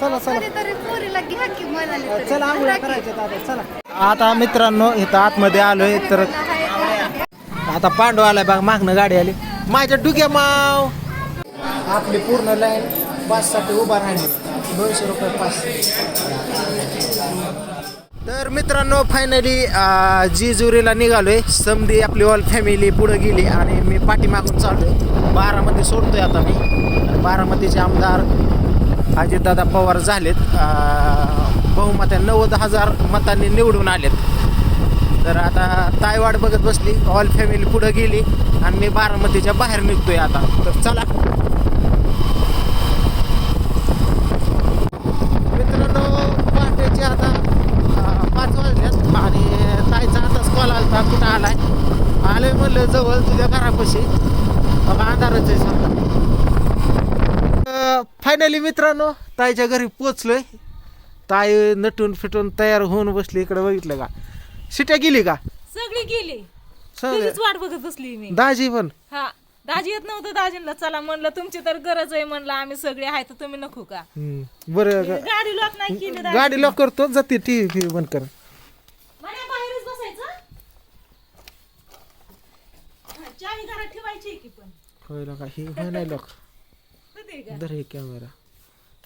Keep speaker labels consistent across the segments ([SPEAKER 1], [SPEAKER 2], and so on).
[SPEAKER 1] चला चला.
[SPEAKER 2] कधीतरी पोरीला घ्या की म्हणाले तरी.
[SPEAKER 1] चला आंघोळ्या करायच्या आता चला. आता मित्रांनो इथं आतमध्ये आलोय तर आता पांडू आलाय बघ मागणं गाडी आली. माझ्या डुग्या माव. आपली पूर्ण लाईन बससाठी उभा राहिली. दोनशे रुपये पास तर मित्रांनो फायनली जिजुरीला निघालोय. समधी आपली ऑल फॅमिली पुढे गेली आणि मी पाठीमागून चाललोय. बारामती सोडतोय आता मी. बारामतीचे आमदार अजितदादा पवार झालेत. अं, बहुमता नव्वद हजार मतांनी निवडून आलेत. तर आता तायवाड बघत बसली ऑल फॅमिली पुढं गेली आणि मी बारामतीच्या बाहेर निघतोय आता. तर चला. मित्रांनो पहाटेचे आता पाच वाजल्यात आणि ताईचा आताच कॉल आलता कुठं आलाय? आलोय म्हणलं जवळ तुझ्या घरापाशी. अंधारच आहे सांगा फायनली मित्रांनो ताईच्या घरी पोचलोय ताई नटून फिटून तयार होऊन बसली. इकडे बघितलं का? शिट्या गेली का?
[SPEAKER 3] सगळी गेली. तुझीच वाट बघत बसली मी.
[SPEAKER 1] दाजी पण.
[SPEAKER 3] हा दाजी येत नव्हतं दाजींना. चला म्हणलं तुमची तर गरज आहे. म्हणलं आम्ही सगळे आहे तर तुम्ही नको का?
[SPEAKER 1] हम्म, बरं ग-
[SPEAKER 3] गाडी लॉक नाही केली दाजी.
[SPEAKER 1] गाडी लॉक करतो जाते टी व्ही बंद कर
[SPEAKER 3] म्हणे बाहेरच बसायचं? हा, चावी घरात ठेवायची आहे की पण?
[SPEAKER 1] होय ही होय नाही लॉक धर हे कॅमेरा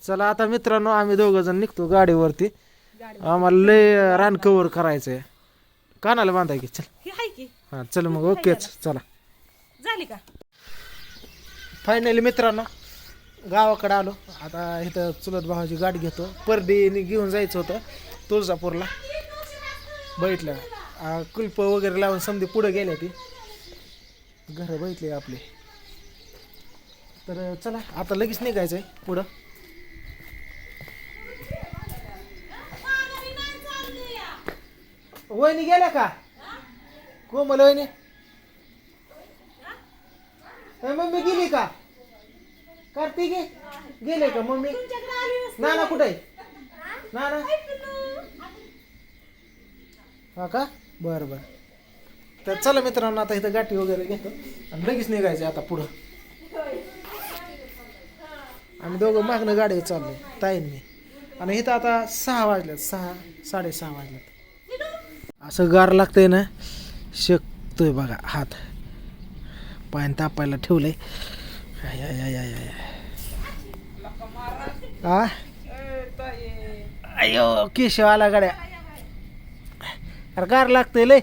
[SPEAKER 1] चला आता मित्रांनो आम्ही दोघं जण निघतो गाडीवरती.
[SPEAKER 3] गाडी
[SPEAKER 1] आम्हाला लय रान कव्हर करायचंय. कानाला बांधाय की? चल.
[SPEAKER 3] ही आहे की?
[SPEAKER 1] हा चल मग ओकेच चला.
[SPEAKER 3] झाली का?
[SPEAKER 1] फायनली मित्रांनो गावाकडे आलो. आता इथं चुलत भावाची गाडी घेतो. परडीने घेऊन जायचं होतं तुळजापूरला. आ, कुलप वगैरे लावून समधी पुढे गेल्या ती. घरं बघितली आपली. तर चला आता लगेच निघायचं आहे पुढं. वहिनी गेल्या का? कोमल वहिनी. मम्मी गेली का? कार्तिक गेले का मम्मी? नाना कुठे ना नाना? हा का? बरं बरं. तर चला मित्रांनो आता इथं गाठी वगैरे घेतो. आणि लगेच निघायचं आता पुढं. आम्ही दोघं मागणं गाडी चाललो ताईंनी. आणि इथं आता सहा वाजल्यात सहा साडेसहा वाजल्यात. असं गार लागतंय ना शकतोय बघा हात. पायान तापायला ठेवलंय. आय, आय, आय, आय, आय. आ? अयो केशव आला गाड्या. अरे गार लागतंय लय.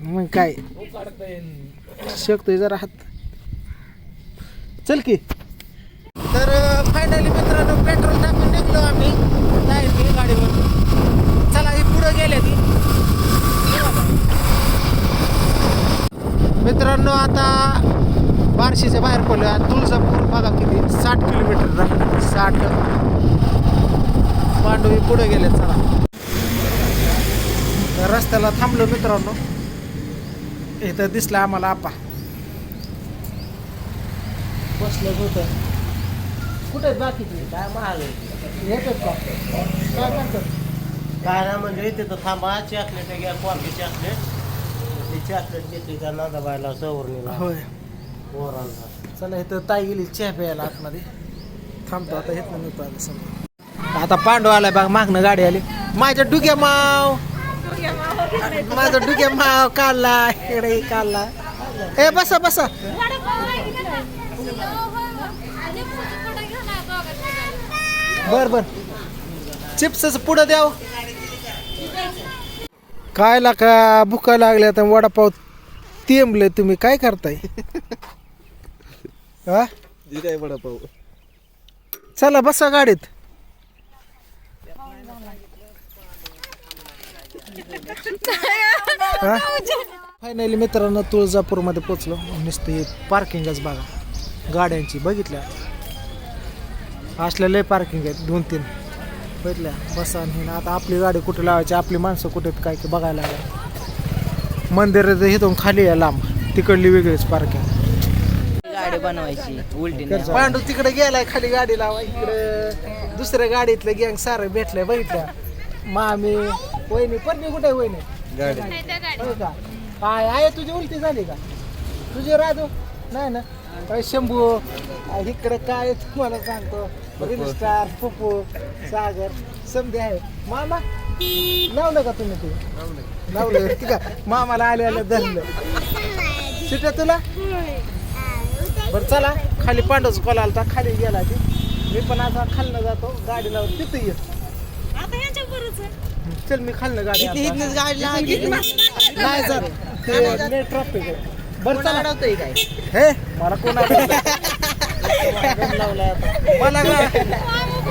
[SPEAKER 1] मग काय? शकतोय जरा हात. चल की. तर फायनली मित्रांनो पेट्रोल टाकून निघलो आम्ही. जायचं गाडीवर. चला ही पुढं गेले ती. मित्रांनो आता बार्शीच्या बाहेर पडलो तुळजापूर बघा किती साठ किलोमीटर राहणार. साठ. पांडवी पुढे गेले चला. तर रस्त्याला थांबलो मित्रांनो. इथं दिसला आम्हाला आपा बसलं होतं. कुठे बाकीचे
[SPEAKER 4] काय महाग आहे?
[SPEAKER 1] येतात का काय करतात
[SPEAKER 4] काय ना म्हणजे इथे तर थांबा चॉकलेट घ्या कॉफी चॉकलेट ते चॉकलेट घेतली त्या नांदाबाईला सवरणीला
[SPEAKER 1] होय.
[SPEAKER 4] पोरांना.
[SPEAKER 1] चला इथं ताई गेली चहा प्यायला आतमध्ये. थांबतो आता येत मी पाहिलं समोर. आता पांडू आलाय बघ मागणं गाडी आली. माझ्या डुग्या माव. माझा डुग्या माव काढला इकडे काढला. ए बसा बसा. बर बर. चिप्सच पुढं द्याव. काय का भुका लागल्या तर वडापाव तेंबले तुम्ही. काय करताय? हा?
[SPEAKER 4] काय वडापाव.
[SPEAKER 1] चला बसा गाडीत. फायनली मित्रांनो तुळजापूरमध्ये पोचलो नुसते पार्किंगच बघा. गाड्यांची बघितल्या. असल्या लय पार्किंग आहेत दोन तीन. बघितल्या बसा आणि हे आता आपली गाडी कुठे लावायची आपली माणसं कुठे काय काय बघायला लागलं. मंदिर इथून खाली आहे लांब. तिकडली वेगळीच पार्किंग
[SPEAKER 5] गाडी बनवायची उलटी नाही.
[SPEAKER 1] पांडू तिकडे गेलाय खाली गाडी लावा इकडे. दुसऱ्या गाडीतलं गँग सारं भेटलंय बघितलं मामी वहिनी पण कुठे वहिनी? होय का? काय आहे तुझी उलटी झाली का? तुझी राजू? नाही ना? अय, शंभू इकडे काय तुम्हाला सांगतो? रिल स्टार पुपू सागर समधी आहे. मामा लावलं का तुम्ही ते? लावलं. ठीक आहे. मामाला आले आले धरलं. सिट्या तुला? बरं चला. खाली पांडवच कॉल आलता. खाली गेला ती. मी पण आता खालनं जातो. गाडी लावून तिथं येत चल मी खालनं गाडी
[SPEAKER 5] गाडी
[SPEAKER 1] नाही जात. ट्रॉफिक आहे. बरं चला.
[SPEAKER 5] अडवतोय काय?
[SPEAKER 1] हे? मला कोण? मला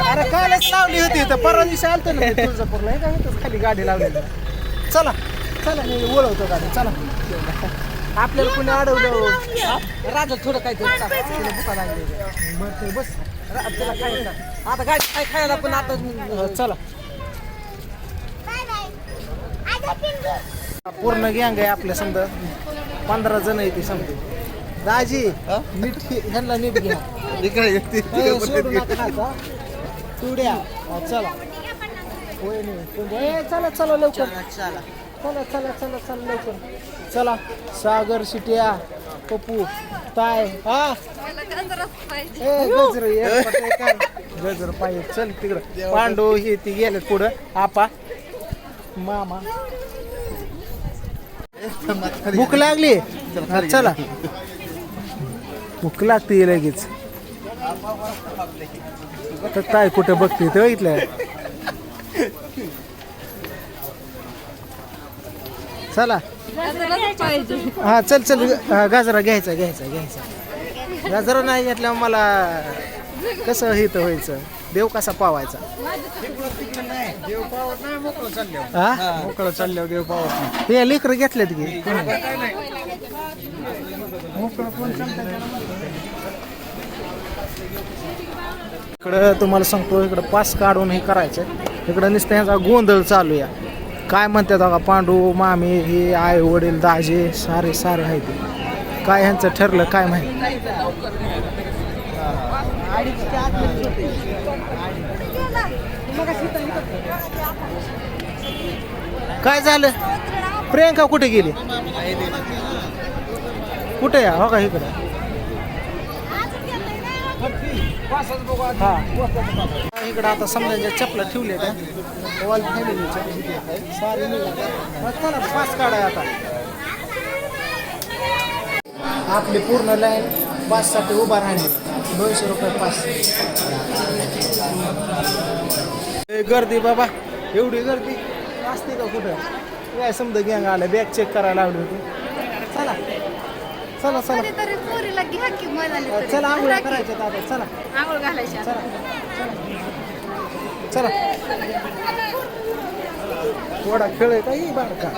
[SPEAKER 1] अरे कालच लावली होती तर परवा दिवशी आलतो ना तुळजापूरला. हे काय होतं? खाली गाडी लावलेली चला. चला मी ओळखतो गाडी. चला. आपल्याला कोणी अडवलं
[SPEAKER 5] राजा थोडं काय बरं
[SPEAKER 1] ते बस.
[SPEAKER 5] त्याला काय. आता गाडी काय खायला पण आता
[SPEAKER 1] चला. पूर्ण गँग आहे आपल्या समजा पंधरा जण आहे ती समजा दाजी नीट ह्यांना नीट घ्या. ए, सोडू नका. तुड्या हा, चला. होय नाही. ए, चला चला लवकर.
[SPEAKER 5] चला
[SPEAKER 1] चला. चला चला लवकर. चला सागर शिट्या पप्पू ताय हा. ए गजर ये, पटकन काय? गजर पाहिजे. चल तिकडं. पांडू हे ती गेले पुढं. आपा. मामा. भूक लागली. चला भूक लागते लगेच. तर काय कुठं बघते ते बघितलं? चला. हा चल चल. गाजरा घ्यायचा घ्यायचा घ्यायचा. गाजरा नाही घेतल्या मला कसं हित व्हायचं? देव कसा पावायचा? हा?
[SPEAKER 6] मोकळं चालल्यावर देव पावत
[SPEAKER 1] हे लेकर घेतलेत की? इकडं तुम्हाला सांगतो इकडं पास काढून हे करायचं. इकडं नुसतं ह्याचा गोंधळ चालू या काय म्हणतात बघा पांडू मामी हे आई वडील दाजे सारे सारे आहे ते. काय ह्यांचं ठरलं काय माहिती? काय झालं? प्रियंका कुठे गेली? कुठे या हो का इकडे? हा. इकडं आता समजायच्या चपला ठेवल्या त्या वॉल फॅमिलीच्या सारी निघाल्या. पास काढाय आता. आपली पूर्ण लाईन पाससाठी उभा राहणे दोनशे रुपये पास. गर्दी बाबा. एवढी गर्दी? असते का कुठं? काय समजा गँग आलं बॅग चेक करायला लावली होती. चला. चला चला. चला आंघोळ्या
[SPEAKER 2] की.
[SPEAKER 1] करायच्या आता. चला.
[SPEAKER 2] आंघोळ घालायची आता.
[SPEAKER 1] चला. थोडा खेळ आहे का? ही बारका.